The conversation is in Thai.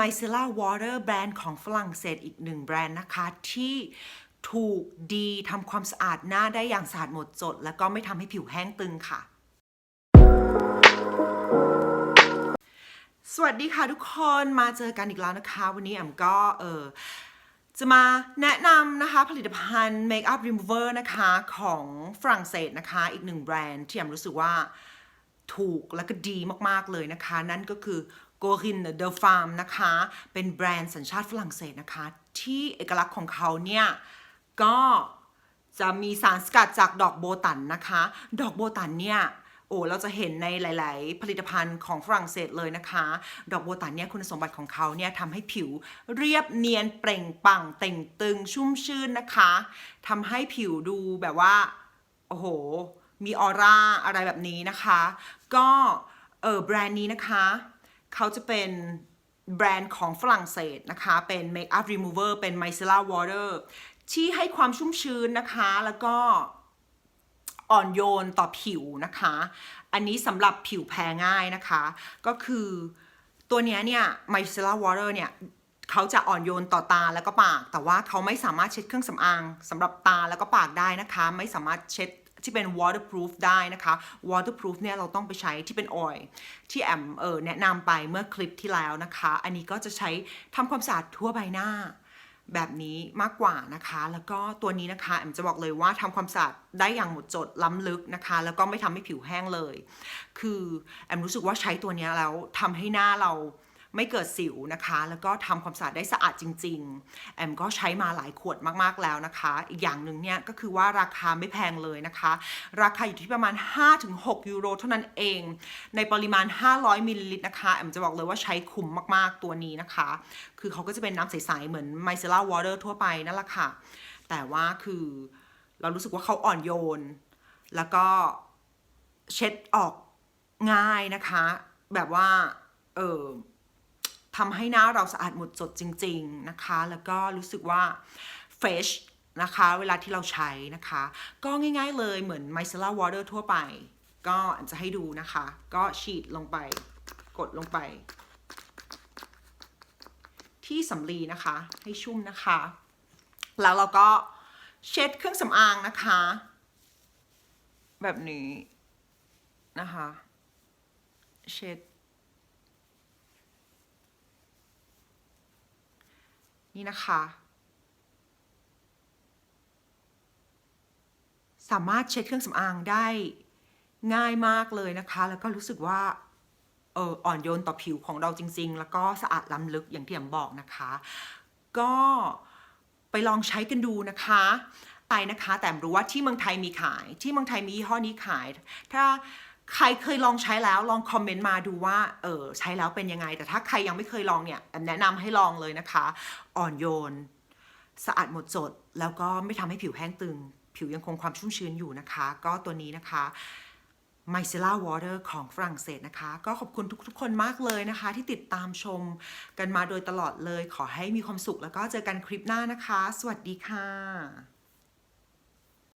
Micellar Water แบรนด์ของฝรั่งเศสอีกหนึ่งแบรนด์นะคะ ที่ถูกดีทำความสะอาดหน้าได้อย่างสะอาดหมดจด แล้วก็ไม่ทำให้ผิวแห้งตึงค่ะ สวัสดีค่ะทุกคนมาเจอกันอีกแล้วนะคะ วันนี้แอมก็เออจะมาแนะนำนะคะผลิตภัณฑ์ Makeup Remover นะคะของฝรั่งเศสนะคะ อีกหนึ่งแบรนด์ที่แอมรู้สึกว่าถูกและก็ดีมาก ๆ เลยนะคะ นั่นก็คือ g o r i n de Farm นะคะ เป็นแบรนด์สัญชาติฝรั่งเศสนะคะ ที่เอกลักษณ์ของเขาเนี่ย ก็จะมีสารสกัดจากดอกโบตันนะคะ ดอกโบตันเนี่ยโอ้เราจะเห็นในหลาย ๆ ผลิตภัณฑ์ของฝรั่งเศสเลยนะคะ ดอกโบตันเนี่ยคุณสมบัติของเขาเนี่ยทำให้ผิวเรียบเนียนเปล่งปั่งเต่งตึงชุ่มชื่นนะคะทำให้ผิวดูแบบว่า โอ้โห มีออร่าอะไรแบบนี้นะคะ ก็เออแบรนด์นี้นะคะ เขาจะเป็นแบรนด์ของฝรั่งเศสนะคะ เป็น Makeup Remover เป็น Micellar Water ที่ให้ความชุ่มชื้นนะคะ แล้วก็อ่อนโยนต่อผิวนะคะ อันนี้สำหรับผิวแพ้ง่ายนะคะ ก็คือตัวเนี้ยเนี่ย micellar water เนี่ยเขาจะอ่อนโยนต่อตาแล้วก็ปาก แต่ว่าเขาไม่สามารถเช็ดเครื่องสำอางสำหรับตาแล้วก็ปากได้นะคะ ไม่สามารถเช็ด ที่เป็น waterproof ได้นะคะ waterproof เนี่ยเราต้องไปใช้ที่เป็น oil ที่แอมเออแนะนำไปเมื่อคลิปที่แล้วนะคะ อันนี้ก็จะใช้ทำความสะอาดทั่วใบหน้าแบบนี้มากกว่านะคะ แล้วก็ตัวนี้นะคะแอมจะบอกเลยว่าทำความสะอาดได้อย่างหมดจดล้ำลึกนะคะ แล้วก็ไม่ทำให้ผิวแห้งเลย คือแอมรู้สึกว่าใช้ตัวนี้แล้วทำให้หน้าเรา ไม่เกิดสิวนะคะ แล้วก็ทำความสะอาดได้สะอาดจริง ๆ แอมก็ใช้มาหลายขวดมากๆแล้วนะคะ อีกอย่างหนึ่งเนี่ยก็คือว่าราคาไม่แพงเลยนะคะ ราคาอยู่ที่ประมาณ 5-6 ยูโรเท่านั้นเอง ในปริมาณ 500มิลลิลิตรนะคะ แอมจะบอกเลยว่าใช้คุ้มมากๆตัวนี้นะคะ คือเขาก็จะเป็นน้ำใสๆเหมือน micellar water ทั่วไปนั่นแหละค่ะ แต่ว่าคือเรารู้สึกว่าเขาอ่อนโยน แล้วก็เช็ดออกง่ายนะคะ แบบว่า เออ ทำให้หน้าเราสะอาดหมดจดจริง ๆนะคะ แล้วก็รู้สึกว่า fresh นะคะ เวลาที่เราใช้นะคะ ก็ง่ายๆเลยเหมือน micellar water ทั่วไป ก็จะให้ดูนะคะ ก็ฉีดลงไปกดลงไป ที่สำลีนะคะ ให้ชุ่มนะคะ แล้วเราก็เช็ดเครื่องสำอางนะคะ แบบนี้นะคะ เช็ด นี่นะคะ สามารถเช็ดเครื่องสำอางได้ง่ายมากเลยนะคะ แล้วก็รู้สึกว่าเอออ่อนโยนต่อผิวของเราจริง ๆ แล้วก็สะอาดล้ำลึกอย่างที่แอมบอกนะคะ ก็ไปลองใช้กันดูนะคะไปนะคะ แต่รู้ว่าที่เมืองไทยมีขาย ที่เมืองไทยมียี่ห้อนี้ขาย ถ้า ใครเคยลองใช้แล้วลองคอมเมนต์มาดูว่าเออใช้แล้วเป็นยังไง แต่ถ้าใครยังไม่เคยลองเนี่ยแนะนำให้ลองเลยนะคะ อ่อนโยน สะอาดหมดจด แล้วก็ไม่ทำให้ผิวแห้งตึง ผิวยังคงความชุ่มชื้นอยู่นะคะ ก็ตัวนี้นะคะ Micellar Water ของฝรั่งเศสนะคะ ก็ขอบคุณทุกๆ คนมากเลยนะคะ ที่ติดตามชมกันมาโดยตลอดเลย ขอให้มีความสุขแล้วก็เจอกันคลิปหน้านะคะ สวัสดีค่ะ